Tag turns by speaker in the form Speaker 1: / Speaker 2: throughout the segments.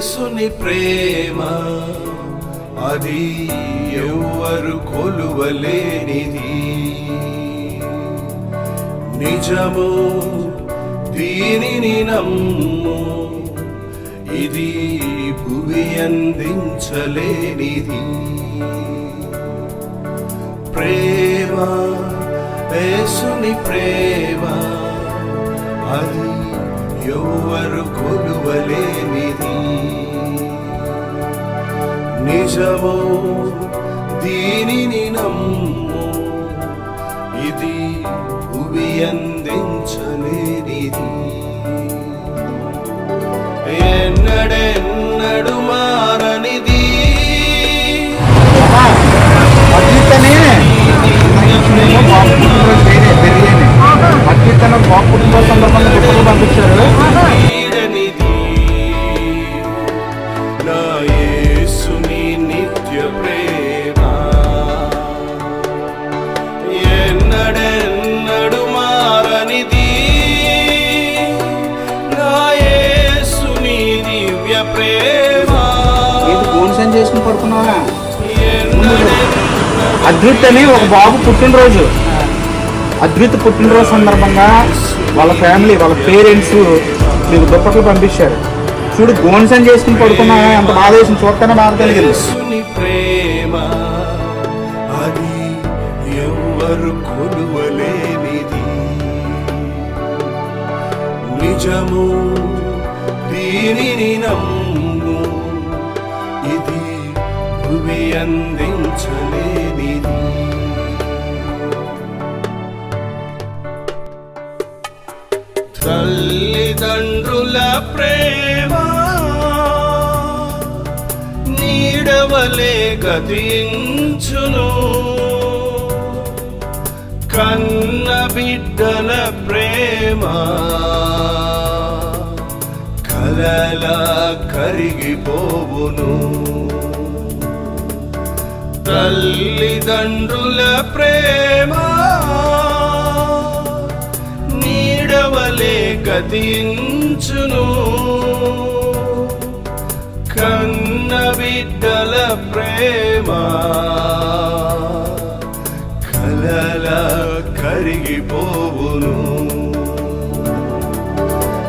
Speaker 1: యేసుని ప్రేమ అది ఎవ్వరు కొలువలేనిది. నిజము దీనిని నమ్ము ఇది భువి అందించలేనిది ప్రేమ యేసుని ప్రేమ అది ఎవ్వరు కొలు నిజము దీనిని నమ్ము. ఇది భువి అందించలేనిది.
Speaker 2: చేసుకుని పడుకున్నావా?
Speaker 1: ఎన్నడెన్నడు
Speaker 2: అద్వితని ఒక బాబు పుట్టినరోజు. అద్విత పుట్టినరోజు సందర్భంగా వాళ్ళ ఫ్యామిలీ వాళ్ళ పేరెంట్స్ మీకు దుప్పట్లు పంపించారు. చూడు గోన్సన్ చేసుకుని పడుకున్నావా? ఎంత బాధ వేసింది. చూస్తేనే బాధ కలిగింది.
Speaker 1: నిజము దీనిని నమ్ము. ఇది భువి అందించలేనిది. తల్లిదండ్రుల ప్రేమ నీడవలే గతించును కన్న బిడ్డల ప్రేమ కలల కరిగిపోవును. తల్లిదండ్రుల ప్రేమ నీడవలే గతించును. కన్న బిడ్డల ప్రేమ కలల కరిగిపోవును.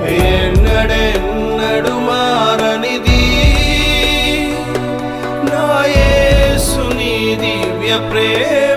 Speaker 1: ఎన్నడే प्रेम